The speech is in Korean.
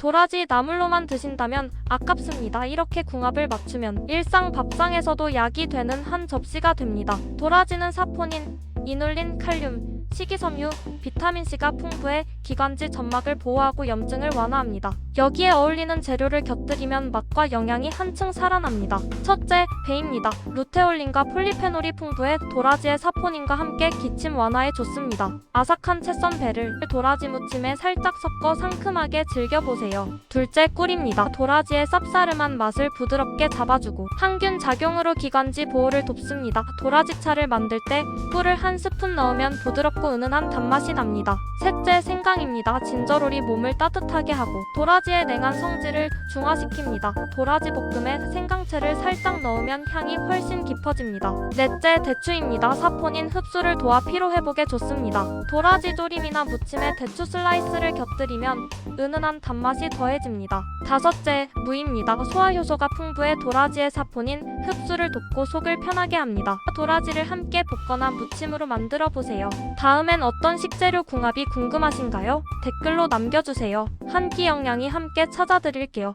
도라지 나물로만 드신다면 아깝습니다. 이렇게 궁합을 맞추면 일상 밥상에서도 약이 되는 한 접시가 됩니다. 도라지는 사포닌, 이눌린, 칼륨, 식이섬유, 비타민C가 풍부해 기관지 점막을 보호하고 염증을 완화합니다. 여기에 어울리는 재료를 곁들이면 맛과 영양이 한층 살아납니다. 첫째, 배입니다. 루테올린과 폴리페놀이 풍부해 도라지의 사포닌과 함께 기침 완화에 좋습니다. 아삭한 채썬 배를 도라지 무침에 살짝 섞어 상큼하게 즐겨보세요. 둘째, 꿀입니다. 도라지의 쌉싸름한 맛을 부드럽게 잡아주고 항균 작용으로 기관지 보호를 돕습니다. 도라지차를 만들 때 꿀을 한 스푼 넣으면 부드럽고 은은한 단맛이 납니다. 셋째, 생 강입니다. 진저롤이 몸을 따뜻하게 하고 도라지의 냉한 성질을 중화시킵니다. 도라지 볶음에 생강채를 살짝 넣으면 향이 훨씬 깊어집니다. 넷째, 대추입니다. 사포닌 흡수를 도와 피로 회복에 좋습니다. 도라지 조림이나 무침에 대추 슬라이스를 곁들이면 은은한 단맛이 더해집니다. 다섯째, 무입니다. 소화 효소가 풍부해 도라지의 사포닌 흡수를 돕고 속을 편하게 합니다. 도라지를 함께 볶거나 무침으로 만들어 보세요. 다음엔 어떤 식재료 궁합이 궁금하신가 요? 댓글로 남겨주세요. 한 끼 영양이 함께 찾아드릴게요.